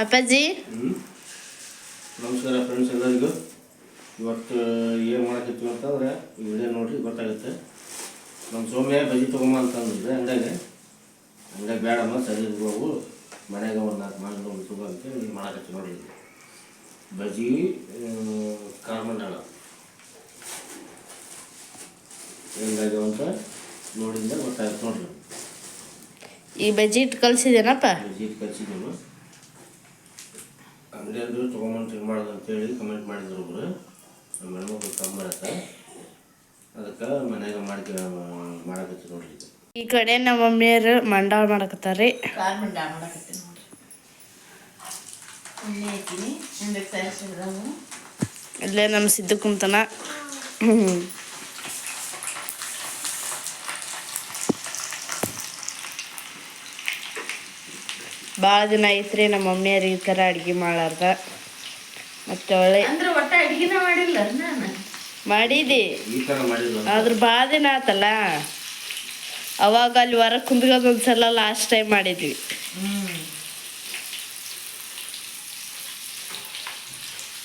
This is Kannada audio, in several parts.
ಅಪ್ಪಾಜಿ ನಮಸ್ಕಾರ ಫ್ರೆಂಡ್ಸ್ ಎಲ್ಲರಿಗೂ. ಇವತ್ತು ಏನು ಮಾಡಕತ್ತೀವಿ ಅಂತಂದ್ರೆ ಈ ವಿಡಿಯೋ ನೋಡ್ರಿ ಗೊತ್ತಾಗುತ್ತೆ. ನಮ್ಮ ಸೌಮ್ಯ ಬಜ್ಜಿ ತೊಗೊಂಬ ಅಂತಂದ್ರೆ ಹಂಗಾಗಿ. ಹಂಗಾಗಿ ಬೇಡಮ್ಮ ಸರಿ ಹೋಗು. ಮನೆಗೆ ಒಂದು ನಾಲ್ಕು ಮಾಡಿ ಒಂದು ತಗೋ ಅಂತೇಳಿ ಮಾಡಕತ್ತೀವಿ ನೋಡಿ ಬಜ್ಜಿ ಖಾರ ಹೆಂಗಾಗ್ಯವ ಅಂತ ನೋಡಿದ್ರೆ ಗೊತ್ತಾಗುತ್ತೆ ನೋಡ್ರಿ. ಈ ಬಜೆಟ್ ಇಟ್ಟು ಬಜೆಟ್ ಬಜ್ಜಿ ಕಲಿಸಿದ್ದೀವಿ ಅಂಗಡಿಯವರು ತೊಗೊಂಬಂದು ಇದು ಮಾಡೋದು ಅಂತೇಳಿ ಕಮೆಂಟ್ ಮಾಡಿದ್ರು ಒಬ್ರು. ನಮ್ಮ ಹೆಣ್ಮಕ್ಳು ತಗೊಂಬರತ್ತ ಅದಕ್ಕೆ ಮನ್ಯಾಗ ಮಾಡ್ಕೆ ಮಾಡಕತ್ತಿ ನೋಡ್ರಿ ಈ ಕಡೆ ನಮ್ಮ ಮಮ್ಮಿಯರು ಮಂಡಾಳ ಮಾಡಕತ್ತಾರ್ರಿ. ಖಾರ ಮಂಡ ಮಾಡಕತ್ತೀನಿ ನೋಡ್ರಿ. ಎಣ್ಣೆ ಹಾಕಿನಿ ಎಣ್ಣೆ ತರಿಸಿದ್ರವು ಇಲ್ಲೇ ನಮ್ಮ ಸಿದ್ದು ಕುಂತನ ಭಾಳ ದಿನ ಐತ್ರಿ ನಮ್ಮ ಮಮ್ಮಿಯರ್ ಈ ಥರ ಅಡುಗೆ ಮಾಡಾರ್ದ ಮತ್ತೆ ಒಳ್ಳೆ ಅಂದ್ರೆ ಒಟ್ಟ ಅಡುಗೆನ ಮಾಡಿಲ್ಲ ನಾನು? ಮಾಡಿದಿ. ಆದ್ರೆ ಭಾಳ ದಿನ ಆತಲ್ಲ. ಅವಾಗ ಅಲ್ಲಿ ವರ ಕುಂದ್ಗೋದು ಒಂದ್ಸಲ ಲಾಸ್ಟ್ ಟೈಮ್ ಮಾಡಿದ್ವಿ.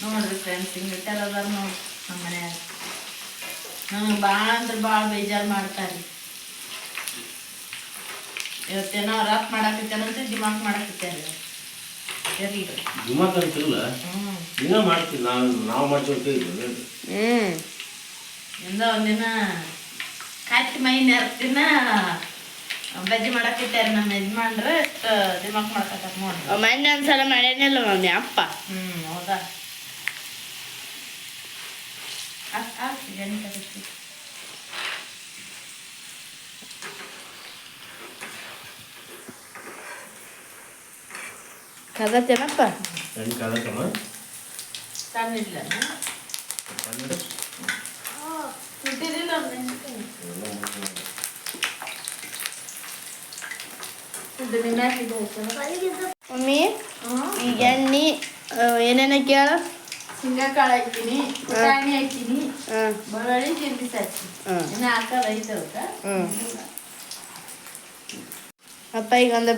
ನೋಡ್ರಿ ಫ್ರೆಂಡ್ಸ್ ಹಿಂಗೆ ಅದಾರ ನೋಡಿ ನಮ್ಮ ಮನ್ಯಾಗ. ನಂಗೆ ಭಾಳ ಅಂದ್ರೆ ಭಾಳ ಬೇಜಾರು ಮಾಡ್ತಾರೆ. ಇವತ್ತೇನೋ ರಫ್ ಮಾಡಾಕತ್ತೇನಂತ ದಿಮಾಕ್ ಮಾಡಾಕತ್ತೇನೆ ದಿಮಾಕ್ ಅಂತಿಲ್ಲ ಹ್ಞೂ ದಿನ ಮಾಡ್ತೀವಿ ನಾವು ನಾವು ಮಾಡ್ತೀವಿ ಹ್ಞೂ ಇಂದ ಒಂದಿನ ಕತ್ತಿ ಮೈ ನೆರ್ತಿನ ಬಜ್ಜಿ ಮಾಡಾಕತ್ತಾರೆ ನಮ್ಮ ಯಜಮಾನ್ರ ಎಷ್ಟು ದಿಮಾಕ್ ಮಾಡಕತ್ತಾರ ನೋಡ್ರಿ ಮೊನ್ನೆ ಒಂದ್ಸಲ ಮಾಡ್ಯಾನಿಲ್ಲ ಮಮ್ಮಿ ಅಪ್ಪ. ಹ್ಮ್ ಹೌದಾ? ಅಷ್ಟ್ ಇದು ಐತಲ್ಲ? ಮಮ್ಮಿ. ಈಗ ಎಣ್ಣೆ ಏನೇನ ಕೇಳ ಶೇಂಗಾಕಾಳು ಹಾಕಿನಿ ಪುಟಾಣಿ ಹಾಕಿನಿ ಹಾಂ ಬೆಳ್ಳುಳ್ಳಿ. ಇನ್ನ ಅವಕ್ಕ ಅಪ್ಪ ಈಗ ಒಂದು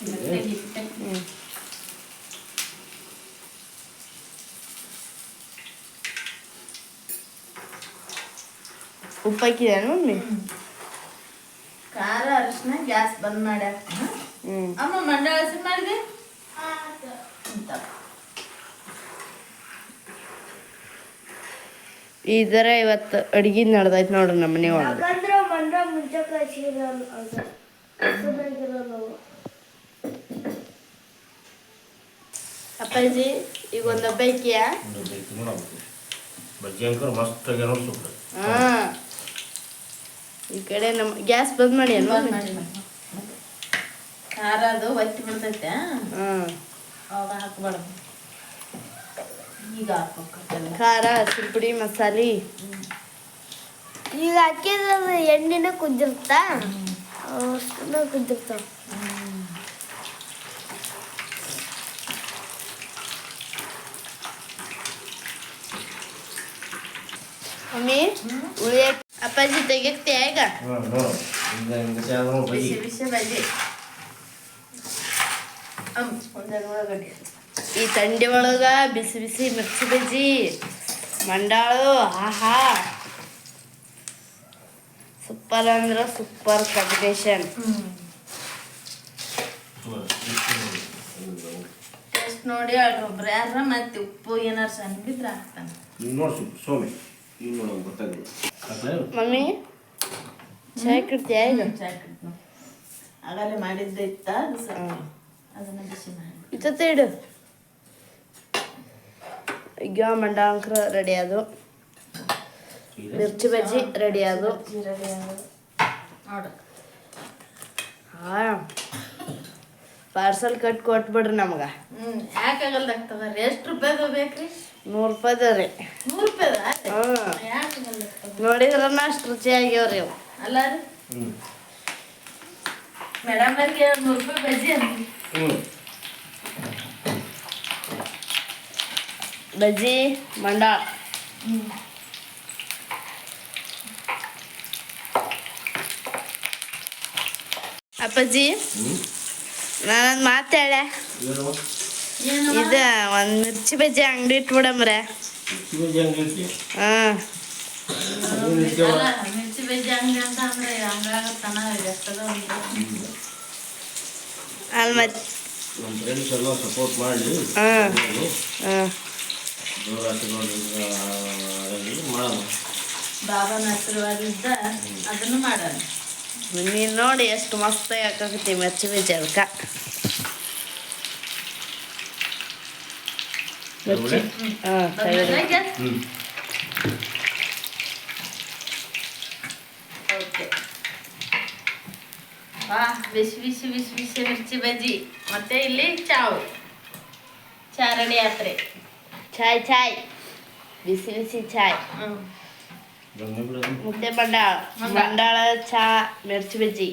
ಬೇಕಿದೆನಾ ಹ್ಞೂ ಹ್ಞೂ ಉಪ್ಪು ಹಾಕಿದೇನು ಮಮ್ಮಿ ಖಾರ ಅರಿಶಿನ ಗ್ಯಾಸ್ ಬಂದ್ ಮಾಡಿ ಹಾಕ್ತೀನಿ ಹ್ಞೂ ಅಮ್ಮ ಮಂಡಳ ಹಸಿ ಮಾಡಿದೆ ಅಂತ ಈ ಥರ ಇವತ್ತು ಅಡ್ಗೆ ನಡ್ದೈತೆ ನೋಡ್ರಿ ನಮ್ಮ ಮನೆ ಒಳಗೆ ಯಾಕಂದ್ರೆ ಮಂಡ ಮುಂಚೆ ಕಳ್ಸಿರಲ್ಲ ಅದು. ಹಸುನಾಗಿರಲ್ಲ ಅಪ್ಪಾಜಿ ಈಗ ಒಂದು ಬೇಕಿಯಾ ನೋಡಬೇಕು. ಬಜ್ಜಿ ಅಂಕರ್ ಮಸ್ತ್ ನೋಡಿ ಹಾಂ. ಈ ಕಡೆ ನಮ್ಮ ಗ್ಯಾಸ್ ಬಂದ್ ಮಾಡಿ ಏನು ಬಂದ್ ಖಾರ ಅದು ಒತ್ತಿ ಬಿಡ್ತೈತೆ. ಹಾಂ. ಅವಾಗ ಹಾಕ್ಬಾರ್ದು. ಈಗ ಹಾಕ್ಬೇಕಲ್ಲ ಖಾರ ಹಸಿರು ಪುಡಿ ಮಸಾಲೆ. ಈಗ ಹಾಕಿದ್ರೆ ಎಣ್ಣೆನ ಕುದ್ದಿರ್ತಾ ಕುದ್ದಿರ್ತಾವ. ಮಮ್ಮಿ ಉಳಿ ಅಪ್ಪಾಜಿ ತೆಗಿತ್ಯಾ ಈಗ ಬಿಸಿ ಬಿಸಿ ಬಜ್ಜಿ ಈ ತಂಡಿ ಒಳಗ ಬಿಸಿ ಬಿಸಿ ಮಿರ್ಚಿ ಬಜ್ಜಿ ಮಂಡಾಳು ಆಹಾ ಸೂಪರ್ ಅಂದ್ರೆ ಸೂಪರ್ ಕಾಂಬಿನೇಷನ್ ಟೇಸ್ಟ್ ನೋಡಿ ಒಬ್ರು ಯಾರ ಮತ್ತೆ ಉಪ್ಪು ಏನಾರು ಸಣ್ಣ ಬಿದ್ರೆ ಹಾಕ್ತಾನೆ ನೋಡಿ ಸೋಮೆ ಗೊತ್ತಾಗಿಲ್ಲ ಮಮ್ಮಿ ಚಾಯ್ ಕುಡ್ತೀಯಾ ಇದು ಆಗಲೇ ಮಾಡಿದ್ದೆ ಇತ್ತ? ಅದನ್ನ ಬಿಸಿ ಮಾಡಿ. ಇತ್ತತ್ತೆ ಇಡು. ಈಗ ಮಂಡಾಂಕ್ರ ರೆಡಿ ಅದು. ಮಿರ್ಚಿ ಬಜ್ಜಿ ರೆಡಿ ಅದು. ಹಾ. ಪಾರ್ಸಲ್ ಕಟ್ ಕೊಟ್ಬಿಡ್ರಿ ನಮ್ಗೆ. ರೀ ಎಷ್ಟು ರೂಪಾಯಿದು ಬೇಕ್ರಿ? ನೂರು ರೂಪಾಯಿದ ರೀ. ನೂರು ರೂಪಾಯಿದ? ನೋಡಿದ್ರನ್ನ ಅಷ್ಟು ರುಚಿಯಾಗ್ಯವ್ರಿ ಅವು. ಅಲ್ಲ ರೀ? ಮೇಡಮ್ ಅವ್ರಿಗೆ ನೂರು ರೂಪಾಯಿ ಬಜ್ಜಿ ಅಂತ ಹ್ಞೂ ಬಜ್ಜಿ ಮಂಡ. ಅಪ್ಪಾಜಿ ನಾನೊಂದು ಮಾತಾಡೆ ಇದು ಒಂದು ಮಿರ್ಚಿ ಬಜ್ಜಿ ಅಂಗಡಿ ಇಟ್ಬಿಡಮ್ರೆ. ಹಾಂ ಅಲ್ಲ, ಮಿರ್ಚಿ ಬಜ್ಜಿ ಹಂಗೆ ಅಂತ ಅಂದ್ರೆ ಅಲ್ಲಿ ಮತ್ತೆ ನಮ್ಮ ಫ್ರೆಂಡ್ಸ್ ಎಲ್ಲ ಸಪೋರ್ಟ್ ಮಾಡಿ ಬಾಬನ ಆಶೀರ್ವಾದದಿಂದ ಅದನ್ನು ಮಾಡೋಣ ನೀನು ನೋಡಿ ಎಷ್ಟು ಮಸ್ತಾಗಿ ಹಾಕಾಕತ್ತಿ ಮಿರ್ಚಿ ಬಜ್ಜಿ ಅದಕ್ಕೆ ಮಿರ್ಚಿ ಹಾಂ ವಾ ಬಿಸಿ ಬಿಸಿ ಬಿಸಿ ಬಿಸಿ ಮಿರ್ಚಿ ಬಜ್ಜಿ. ಮತ್ತೆ ಇಲ್ಲಿ ಚಾವು. ಚಾ ರೆಡಿ ಆತ್ರಿ ಚಾಯ್ ಚಾಯ್. ಬಿಸಿ ಬಿಸಿ ಚಾಯ್. ಹ್ಮ್. ಬಂದೆ ಬಿಡು ಮುದ್ದೆ ಮಂಡಾಳ ಮಂಡಾಳ ಚಾ ಮಿರ್ಚಿ ಬಜ್ಜಿ.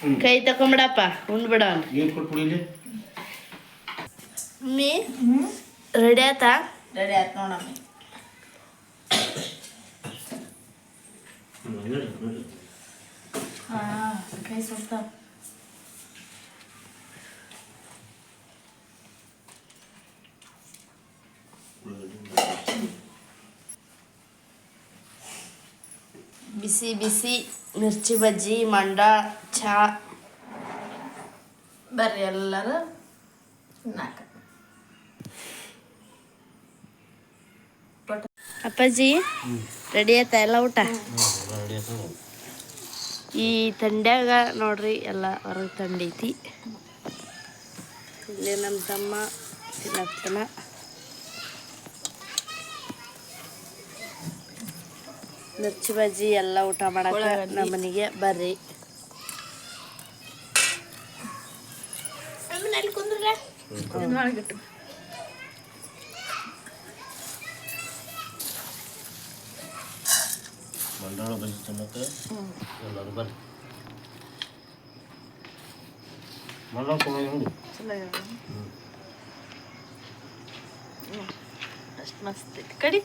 ಹ್ಞೂ ಕೈ ತಕೊಂಬಿಡಪ್ಪ ಉಂಡ್ಬಿಡೋಣ ಏನು ಕೊಟ್ಬಿಡಿ ಇಲ್ಲಿ? ಮೀ ರೆಡಿ ಆತಾ ರೆಡಿ ಆಯ್ತು ನೋಡಮ್ಮಿ. ಹ್ಞೂ ನೋಡಿ ನೋಡಿ ಹಾ ಕೈ ಸುಡ್ತಾವ ಬಿಸಿ ಬಿಸಿ ಮಿರ್ಚಿ ಬಜ್ಜಿ ಮಂಡಾಳ ಚಾ. ಬರ್ರಿ ಎಲ್ಲರೂ ತಿನ್ನಾಕ ಅಪ್ಪಾಜಿ ರೆಡಿ ಆಯ್ತಾ ಎಲ್ಲ ಊಟ? ರೆಡಿ ಆಯ್ತು. ಈ ತಂಡ್ಯಾಗ ನೋಡ್ರಿ ಎಲ್ಲ ಹೊರಗೆ ತಂಡೈತಿ ಇಲ್ಲಿ ನಮ್ಮ ತಮ್ಮ ತಿನ್ನತ್ತನ ಮಿರ್ಚಿ ಬಜ್ಜಿ ಎಲ್ಲ ಊಟ ಮಾಡಕ್ಕೆ ನಮ್ಮನಿಗೆ ನಮ್ಮ ಮನೆಗೆ ಬರ್ರಿ. ಒಳಗಿಟ್ಟು ಮಂಡಾಳ ಬಜ್ಜಿ ತಿನ್ನಕ್ಕೆ ಎಲ್ಲರೂ ಬರ್ರಿ ಮಂಡಾಳ ಕೊಡೋದು ನೋಡಿ ಚಲೋ ಅಷ್ಟು ಮಸ್ತ್ ಐತಿ ಕಡಿ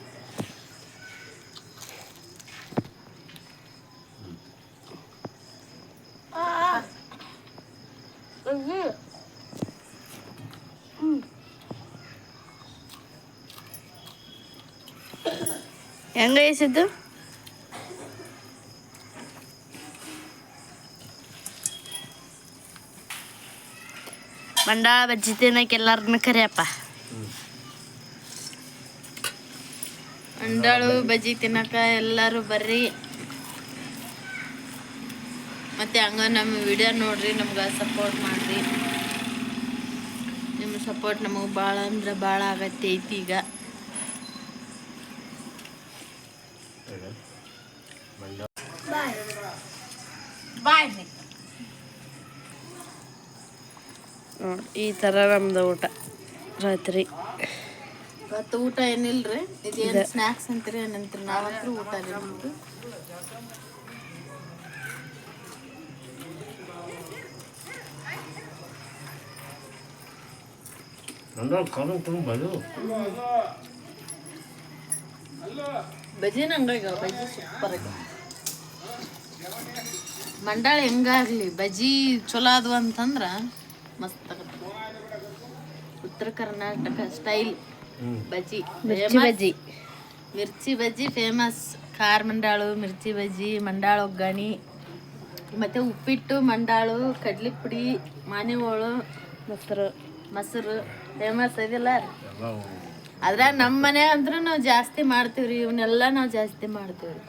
ಹೆಂಗ ಎಸಿದ್ದು ಮಂಡಾಳ ಬಜ್ಜಿ ತಿನ್ನಕ್ಕೆ ಎಲ್ಲರನ್ನ ಕರಿಯಪ್ಪ. ಅಂಡಾಳು ಬಜ್ಜಿ ತಿನ್ನಕ ಎಲ್ಲರೂ ಬರ್ರಿ. ಮತ್ತೆ ಹಂಗ ನಮ್ಮ ವಿಡಿಯೋ ನೋಡ್ರಿ ನಮ್ಗೆ ಸಪೋರ್ಟ್ ಮಾಡ್ರಿ. ನಿಮ್ಮ ಸಪೋರ್ಟ್ ನಮಗೆ ಭಾಳ ಅಂದ್ರೆ ಭಾಳ ಆಗತ್ತೆ ಐತಿ ಈಗ. ಬಾಯ್. ಬಾಯ್. ನೋಡಿ ಈ ಥರ ನಮ್ದು ಊಟ ರಾತ್ರಿ. ಇವತ್ತು ಊಟ ಏನಿಲ್ರಿ? ಇದೇನು ಸ್ನ್ಯಾಕ್ಸ್ ಅಂತೀರಿ? ಏನಂತೀರಿ ನಾವಂತೂ ಊಟ ಇಲ್ಲ ನಮ್ದು. ಬಲು ಬಜ್ಜಿನ ಹಂಗಾಗ ಸೂಪರ್ ಆಗಿ ಮಂಡಾಳ ಹೆಂಗಾಗ್ಲಿ? ಬಜಿ ಚಲೋ ಅದು ಅಂತಂದ್ರ ಮಸ್ತ್ ಆಗತ್ತೆ ಉತ್ತರ ಕರ್ನಾಟಕ ಸ್ಟೈಲ್ ಬಜ್ಜಿ. ಮಿರ್ಚಿ. ಬಜ್ಜಿ. ಮಿರ್ಚಿ ಬಜ್ಜಿ ಫೇಮಸ್ ಖಾರ ಮಂಡಾಳು ಮಿರ್ಚಿ ಬಜ್ಜಿ ಮಂಡಾಳ ಒಗ್ಗಣಿ ಮತ್ತೆ ಉಪ್ಪಿಟ್ಟು ಮಂಡಾಳು ಕಡ್ಲಿ ಪುಡಿ ಮಾನೆಹೋಳು ಮೊಸರು. ಮೊಸರು. ಫೇಮಸ್ ಇದೆಲ್ಲ. ಅದ್ರಾಗ ನಮ್ಮ ಮನೆ ಅಂದ್ರೂ ನಾವು ಜಾಸ್ತಿ ಮಾಡ್ತೀವ್ರಿ. ಇವನ್ನೆಲ್ಲ ನಾವು ಜಾಸ್ತಿ ಮಾಡ್ತೀವ್ರಿ.